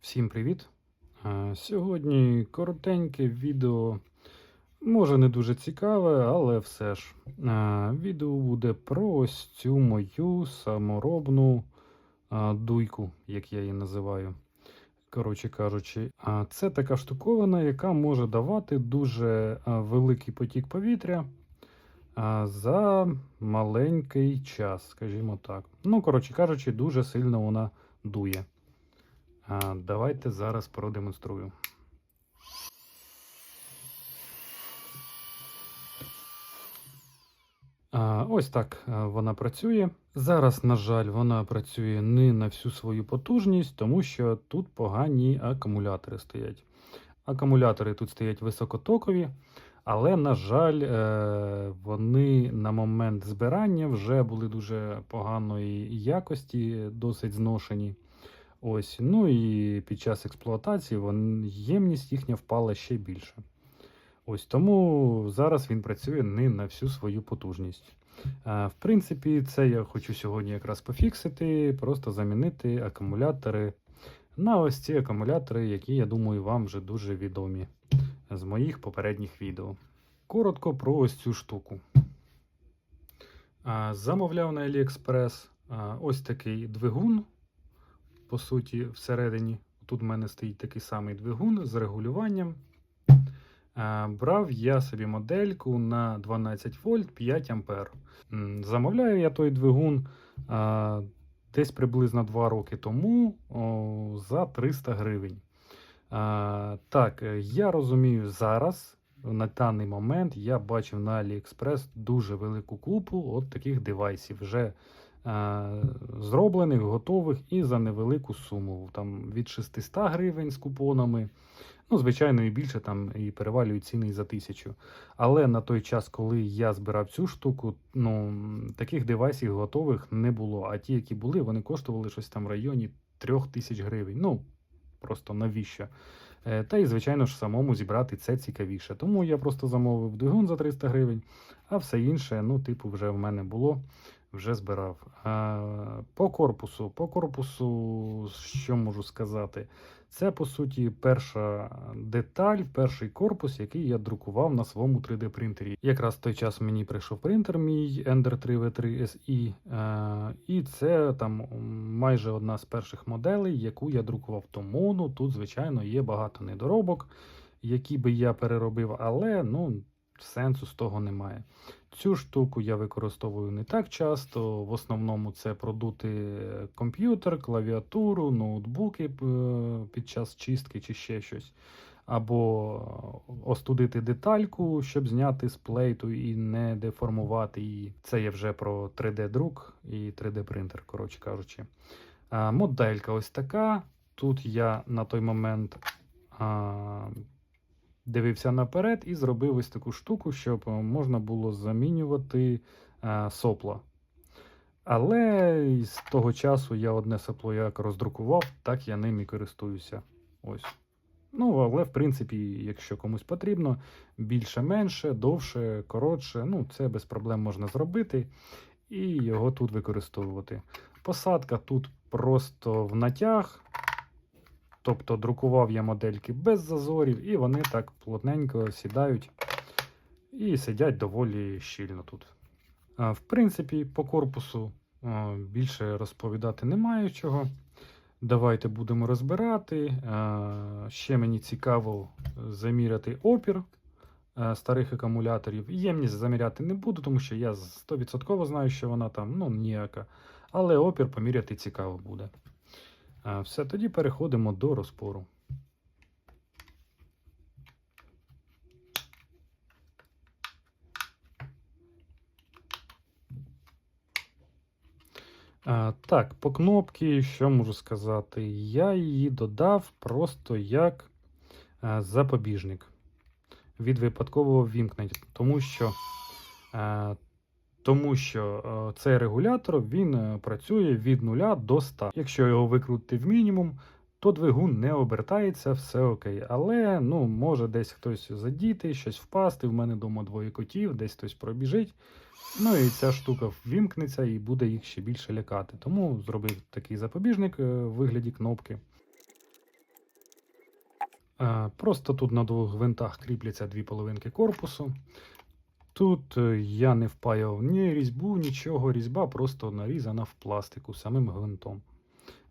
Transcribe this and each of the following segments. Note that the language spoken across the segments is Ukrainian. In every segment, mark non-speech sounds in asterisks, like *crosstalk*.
Всім привіт! Е, Сьогодні коротеньке відео, може не дуже цікаве, але все ж. Е, Відео буде про ось цю мою саморобну е, дуйку, як я її називаю. Коротше кажучи, це така штуковина, яка може давати дуже великий потік повітря за маленький час, скажімо так. Ну, коротше кажучи, дуже сильно вона дує. Давайте зараз продемонструю. Ось так вона працює. Зараз, на жаль, вона працює не на всю свою потужність, тому що тут погані акумулятори стоять. Акумулятори тут стоять високотокові, але, на жаль, е, вони на момент збирання вже були дуже поганої якості, досить зношені. Ось, ну і під час експлуатації вон, ємність їхня впала ще більше. Ось тому зараз він працює не на всю свою потужність. А, в принципі, це я хочу сьогодні якраз пофіксити, просто замінити акумулятори на ось ці акумулятори, які, я думаю, вам вже дуже відомі з моїх попередніх відео. Коротко про ось цю штуку. А, замовляв на AliExpress а, ось такий двигун по суті, всередині. Тут в мене стоїть такий самий двигун з регулюванням. Е, Брав я собі модельку на 12 вольт 5 ампер. Замовляю я той двигун е, десь приблизно 2 роки тому за 300 гривень. Е, Так, я розумію зараз. На даний момент я бачив на AliExpress дуже велику купу от таких девайсів. Вже зроблених, готових і за невелику суму. Там від 600 гривень з купонами. Ну, звичайно, і більше там і перевалюють ціни і за тисячу. Але на той час, коли я збирав цю штуку, ну таких девайсів готових не було. А ті, які були, вони коштували щось там в районі 3000 тисяч гривень. Ну просто навіщо? Е, Та й, звичайно ж, самому зібрати це цікавіше. Тому я просто замовив двигун за 300 гривень, а все інше, ну, типу, вже в мене було вже збирав. А, По корпусу. По корпусу, що можу сказати? Це, по суті, перша деталь, перший корпус, який я друкував на своєму 3D-принтері. Якраз в той час мені прийшов принтер мій Ender 3 V3 SE, і це там майже одна з перших моделей, яку я друкував. Тому ну, тут, звичайно, є багато недоробок, які би я переробив, але ну, сенсу з того немає. Цю штуку я використовую не так часто. В основному це продути комп'ютер, клавіатуру, ноутбуки е, під час чистки чи ще щось. Або остудити детальку, щоб зняти з плейту і не деформувати її. Це є вже про 3D-друк і 3D-принтер, коротше кажучи. А, Моделька ось така. Тут я на той момент а, дивився наперед і зробив ось таку штуку, щоб можна було замінювати а, сопла. Але з того часу я одне сопло як роздрукував, так я ним і користуюся. Ось. Ну, але, в принципі, якщо комусь потрібно, більше-менше, довше, коротше, ну, це без проблем можна зробити і його тут використовувати. Посадка тут просто в натяг. Тобто друкував я модельки без зазорів, і вони так плотненько сідають і сидять доволі щільно тут. В принципі, по корпусу більше розповідати немає чого. Давайте будемо розбирати. Ще мені цікаво заміряти опір старих акумуляторів. Ємність заміряти не буду, тому що я 100% знаю, що вона там ну, ніяка. Але опір поміряти цікаво буде. Все, тоді переходимо до розпору. Так, по кнопці, що можу сказати? Я її додав просто як запобіжник від випадкового вімкнення, тому що, тому що цей регулятор він е, працює від 0 до 100. Якщо його викрутити в мінімум, то двигун не обертається, все окей. Але ну, може десь хтось задіти, щось впасти. В мене вдома двоє котів, десь хтось пробіжить. Ну і ця штука ввімкнеться і буде їх ще більше лякати. Тому зробив такий запобіжник е, в вигляді кнопки. Е, Просто тут на двох гвинтах кріпляться дві половинки корпусу. Тут е, я не впаяв ні різьбу, нічого. Різьба просто нарізана в пластику самим гвинтом.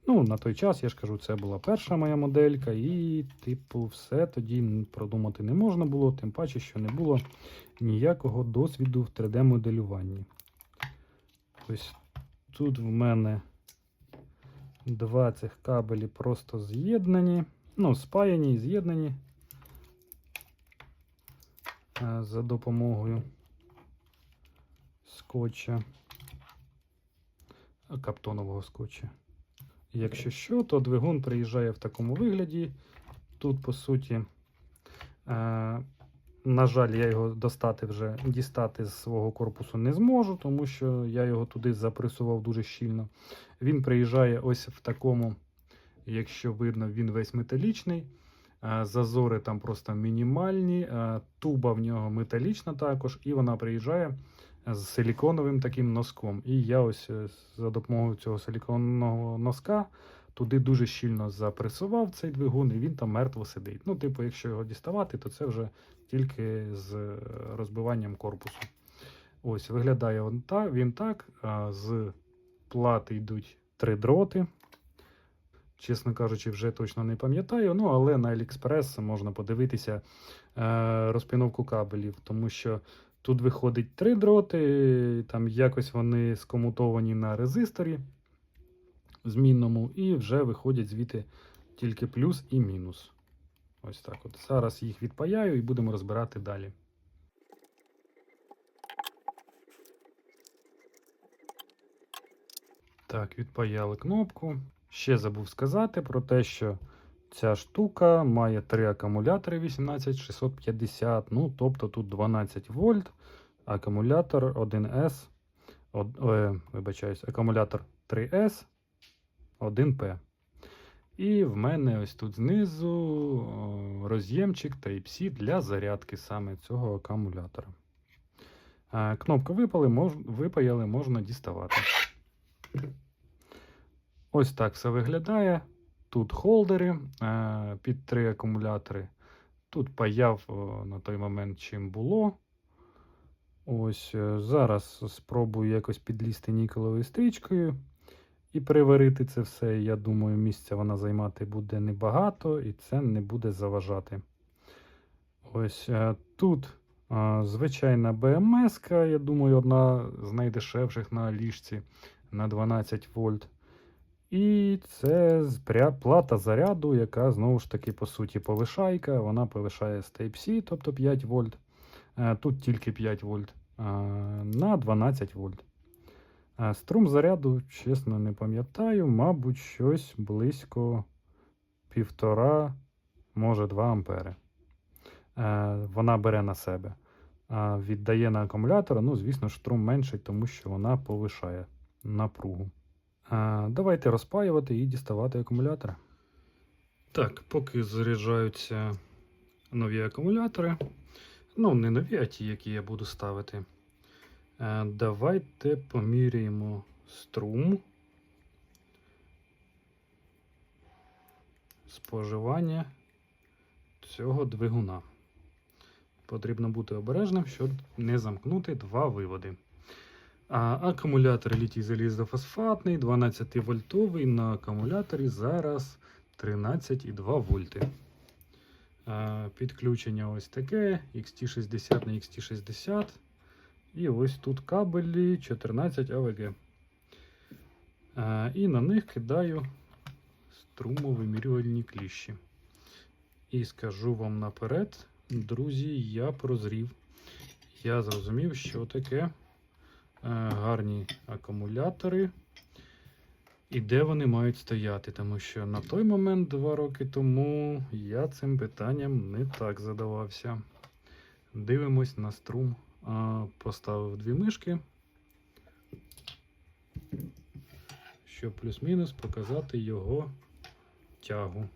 Ну, на той час, я ж кажу, це була перша моя моделька, і, типу, все тоді продумати не можна було, тим паче, що не було ніякого досвіду в 3D-моделюванні. Ось тут в мене два цих кабелі просто з'єднані, ну, спаяні і з'єднані е, за допомогою скотча, каптонового скотча. Якщо що, то двигун приїжджає в такому вигляді. Тут, по суті, е, на жаль, я його достати вже дістати з свого корпусу не зможу, тому що я його туди запресував дуже щільно. Він приїжджає ось в такому, якщо видно, він весь металічний. Е, Зазори там просто мінімальні, е, туба в нього металічна також, і вона приїжджає з силіконовим таким носком. І я ось е, за допомогою цього силіконного носка туди дуже щільно запресував цей двигун, і він там мертво сидить. Ну, типу, якщо його діставати, то це вже тільки з е, розбиванням корпусу. Ось виглядає. Він так. З плати йдуть три дроти. Чесно кажучи, вже точно не пам'ятаю. Ну, але на AliExpress можна подивитися е, розпіновку кабелів, тому що тут виходить три дроти, там якось вони скомутовані на резисторі змінному, і вже виходять звідти тільки плюс і мінус. Ось так от. Зараз їх відпаяю і будемо розбирати далі. Так, відпаяли кнопку. Ще забув сказати про те, що ця штука має три акумулятори 18650, ну тобто тут 12 вольт, акумулятор 1С, од, е, вибачаюсь, акумулятор 3С, 1П. І в мене ось тут знизу роз'ємчик Type-C для зарядки саме цього акумулятора. Кнопку випали, мож, випаяли, можна діставати. Ось так все виглядає. Тут холдери е, під три акумулятори. Тут паяв на той момент чим було. Ось е, зараз спробую якось підлізти нікелевою стрічкою і приварити це все. Я думаю, місця вона займати буде небагато і це не буде заважати. Ось е, тут звичайна БМС, я думаю, одна з найдешевших на ліжці на 12 вольт. І це плата заряду, яка знову ж таки, по суті, повишайка. Вона повишає з Type-C, тобто 5 вольт. Е, Тут тільки 5 вольт е, на 12 вольт. Е, Струм заряду, чесно, не пам'ятаю, мабуть, щось близько 1,5, може 2 ампери. Вона бере на себе. Віддає на акумулятор, ну, звісно, струм менший, тому що вона повишає напругу. Давайте розпаювати і діставати акумулятори. Так, поки заряджаються нові акумулятори. Ну, не нові, а ті, які я буду ставити. Е, Давайте поміряємо струм. Споживання цього двигуна. Потрібно бути обережним, щоб не замкнути два виводи. Акумулятор літій залізофосфатний, 12 вольтовий на акумуляторі зараз 13,2 вольти. Підключення ось таке: XT60 на XT60. І ось тут кабелі 14 АВГ. І на них кидаю струмовимірювальні кліщі. І скажу вам наперед, друзі, я прозрів. Я зрозумів, що таке гарні акумулятори і де вони мають стояти. Тому що на той момент, два роки тому, я цим питанням не так задавався. Дивимось на струм. Поставив дві мишки, щоб плюс-мінус показати його тягу.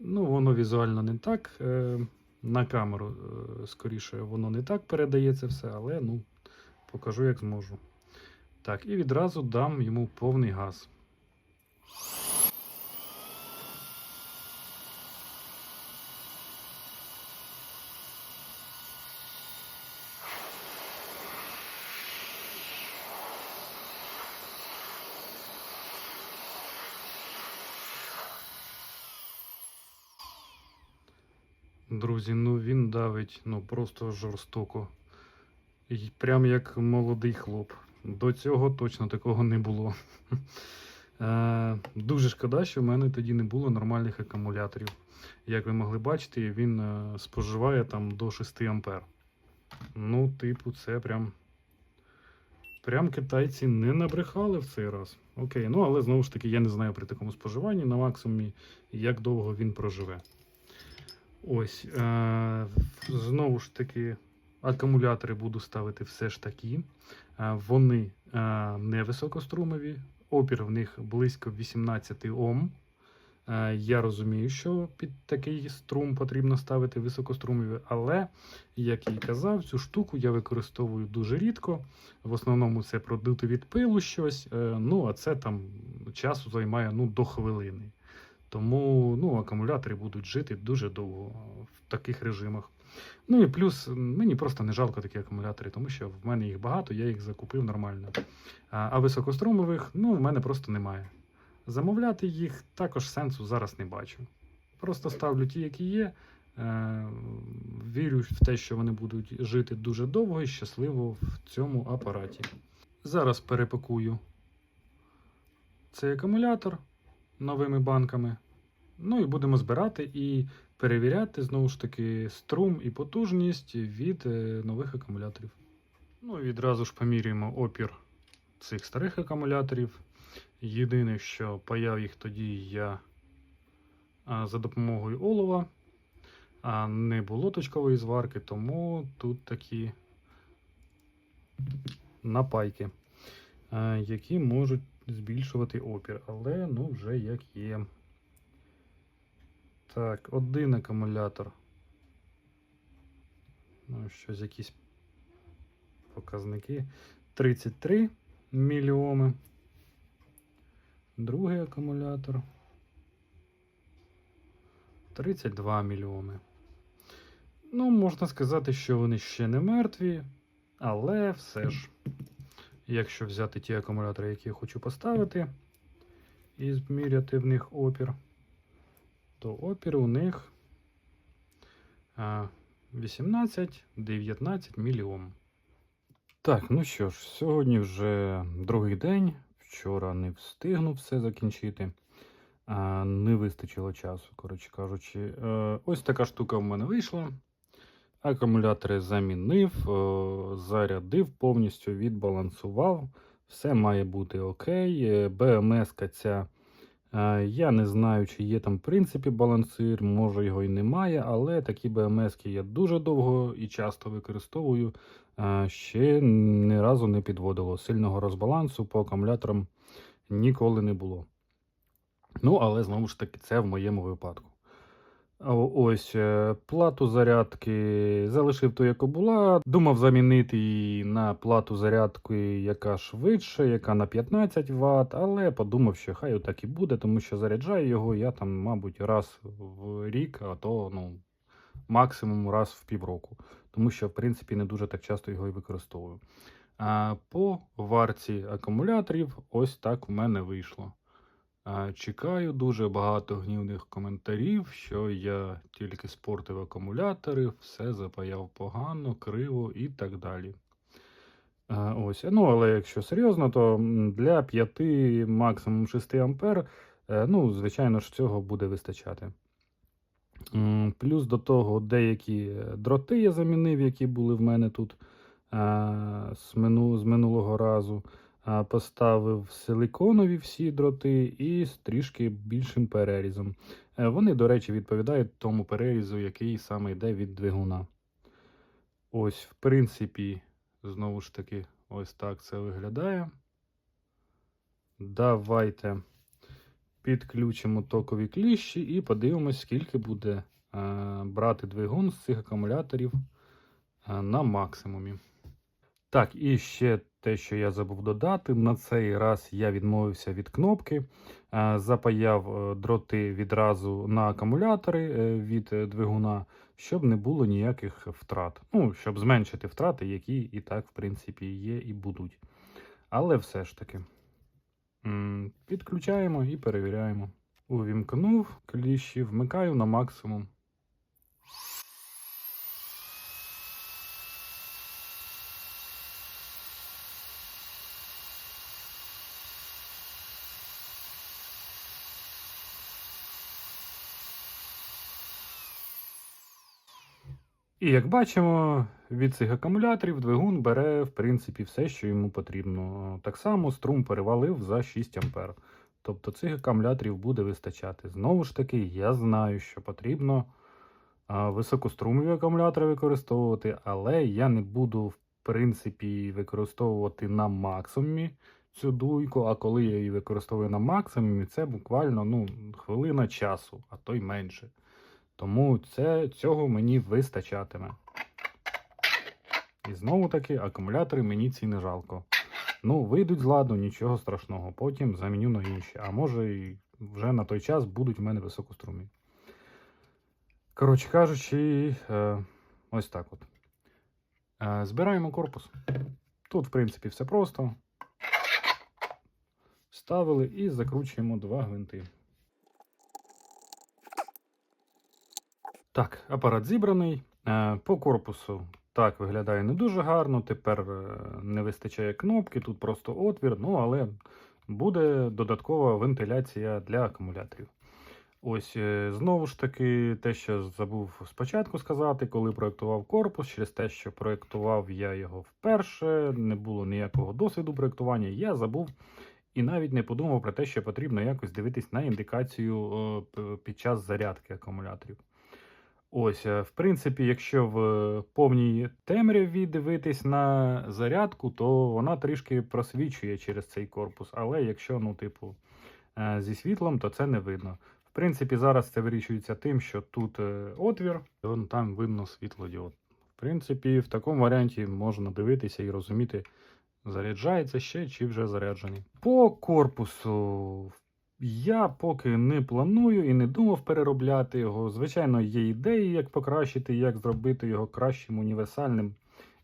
Ну, воно візуально не так. е, На камеру, е, скоріше, воно не так передає це все, але ну, Покажу, як зможу. Так, і відразу дам йому повний газ. Друзі, ну він давить ну просто жорстоко. Прям як молодий хлоп. До цього точно такого не було. *laughs* Е, Дуже шкода, що в мене тоді не було нормальних акумуляторів. Як ви могли бачити, він е, споживає там до 6 ампер. Ну, типу, це прям. Прям китайці не набрехали в цей раз. Окей, ну але знову ж таки, я не знаю при такому споживанні на максимумі, як довго він проживе. Ось. Е- знову ж таки, акумулятори буду ставити все ж такі. Е, вони е, не високострумові, опір в них близько 18 Ом. Е, Я розумію, що під такий струм потрібно ставити високострумові, але, як і казав, цю штуку я використовую дуже рідко. В основному це продути від пилу щось. Ну, а це там часу займає ну, до хвилини. Тому ну, акумулятори будуть жити дуже довго в таких режимах. Ну і плюс мені просто не жалко такі акумулятори, тому що в мене їх багато, я їх закупив нормально. А, високострумових ну, в мене просто немає. Замовляти їх також сенсу зараз не бачу. Просто ставлю ті, які є. Е, вірю в те, що вони будуть жити дуже довго і щасливо в цьому апараті. Зараз перепакую цей акумулятор новими банками. Ну і будемо збирати і перевіряти знову ж таки струм і потужність від е, нових акумуляторів. Ну і відразу ж поміряємо опір цих старих акумуляторів. Єдине, що паяв їх тоді я за допомогою олова, а не було точкової зварки, тому тут такі напайки, які можуть збільшувати опір, але ну вже як є. Так, один акумулятор. Ну, щось якісь показники. 33 мільйоми. Другий акумулятор. 32 мільйони. Ну, можна сказати, що вони ще не мертві, але все ж, якщо взяти ті акумулятори, які я хочу поставити, і зміряти в них опір, то опір у них 18-19 мільйон. Так, ну що ж, сьогодні вже другий день. Вчора не встигнув все закінчити. Не вистачило часу, коротше кажучи. Е, ось така штука в мене вийшла. Акумулятори замінив, е, зарядив, повністю відбалансував. Все має бути окей. БМС ця. Е, Я не знаю, чи є там в принципі балансир, може його і немає, але такі БМС я дуже довго і часто використовую. Е, Ще ні разу не підводило. Сильного розбалансу по акумуляторам ніколи не було. Ну, але знову ж таки, це в моєму випадку. Ось е, плату зарядки залишив ту, яку була. Думав замінити її на плату зарядки, яка швидше, яка на 15 Вт, але подумав, що хай так і буде, тому що заряджаю його я там, мабуть, раз в рік, а то ну, максимум раз в півроку. Тому що, в принципі, не дуже так часто його і використовую. А по варці акумуляторів, ось так в мене вийшло. Чекаю дуже багато гнівних коментарів, що я тільки спортив акумулятори, все запаяв погано, криво і так далі. Ось. Ну, але якщо серйозно, то для 5, максимум 6 ампер, е, ну, звичайно ж, цього буде вистачати. Плюс до того деякі дроти я замінив, які були в мене тут з минулого разу. Поставив силиконові всі дроти і з трішки більшим перерізом. Е, Вони, до речі, відповідають тому перерізу, який саме йде від двигуна. Ось, в принципі, знову ж таки, ось так це виглядає. Давайте підключимо токові кліщі і подивимось, скільки буде е, брати двигун з цих акумуляторів е, на максимумі. Так, і ще те, що я забув додати, на цей раз я відмовився від кнопки, е, запаяв е, дроти відразу на акумулятори е, від двигуна, щоб не було ніяких втрат. Ну, щоб зменшити втрати, які і так, в принципі, є і будуть. Але все ж таки. Підключаємо і перевіряємо. Увімкнув кліщі, вмикаю на максимум. І як бачимо, від цих акумуляторів двигун бере, в принципі, все, що йому потрібно. Так само струм перевалив за 6 А. Тобто цих акумуляторів буде вистачати. Знову ж таки, я знаю, що потрібно високострумові акумулятори використовувати, але я не буду, в принципі, використовувати на максимумі цю дуйку, а коли я її використовую на максимумі, це буквально ну, хвилина часу, а то й менше. Тому це, цього мені вистачатиме. І знову таки, акумулятори мені ці не жалко. Ну, вийдуть з ладу, нічого страшного. Потім заміню на інші. А може, і вже на той час будуть в мене високострумні. Коротше кажучи, е, ось так от. Е, збираємо корпус. Тут, в принципі, все просто. Ставили і закручуємо два гвинти. Так, апарат зібраний. Е, По корпусу так виглядає не дуже гарно. Тепер е, не вистачає кнопки, тут просто отвір, ну але буде додаткова вентиляція для акумуляторів. Ось е, знову ж таки, те, що забув спочатку сказати, коли проєктував корпус, через те, що проєктував я його вперше, не було ніякого досвіду проєктування, я забув і навіть не подумав про те, що потрібно якось дивитись на індикацію під час зарядки акумуляторів. Ось, е, в принципі, якщо в е, повній темряві дивитись на зарядку, то вона трішки просвічує через цей корпус. Але якщо, ну, типу, е, зі світлом, то це не видно. В принципі, зараз це вирішується тим, що тут отвір, там видно світлодіод. В принципі, в такому варіанті можна дивитися і розуміти, заряджається ще чи вже заряджений. По корпусу я поки не планую і не думав переробляти його. Звичайно, є ідеї, як покращити, як зробити його кращим, універсальним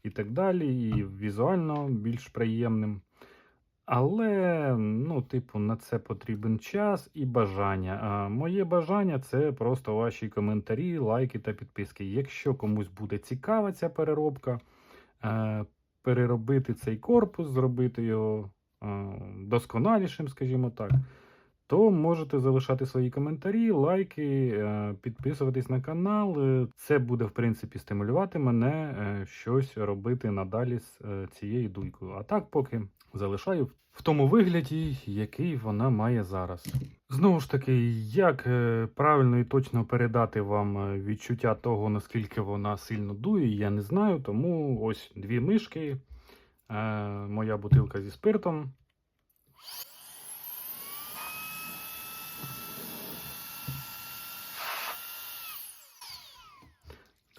і так далі, і візуально більш приємним. Але, ну, типу, на це потрібен час і бажання. А моє бажання це просто ваші коментарі, лайки та підписки. Якщо комусь буде цікава ця переробка, е, переробити цей корпус, зробити його е, досконалішим, скажімо так, то можете залишати свої коментарі, лайки, е, підписуватись на канал. Е, Це буде, в принципі, стимулювати мене е, щось робити надалі з цією дуйкою. А так, поки залишаю в тому вигляді, який вона має зараз. Знову ж таки, як правильно і точно передати вам відчуття того, наскільки вона сильно дує, я не знаю. Тому ось дві мишки, моя бутилка зі спиртом.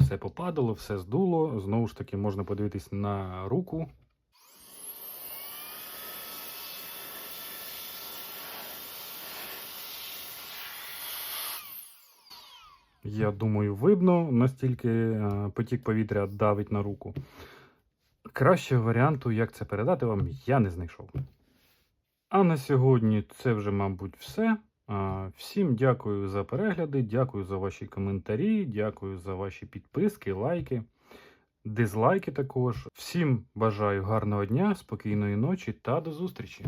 Все попадало, все здуло. Знову ж таки, можна подивитись на руку. Я думаю, видно, настільки е, потік повітря давить на руку. Кращого варіанту, як це передати вам, я не знайшов. А на сьогодні це вже, мабуть, все. Всім дякую за перегляди, дякую за ваші коментарі, дякую за ваші підписки, лайки, дизлайки також. Всім бажаю гарного дня, спокійної ночі та до зустрічі!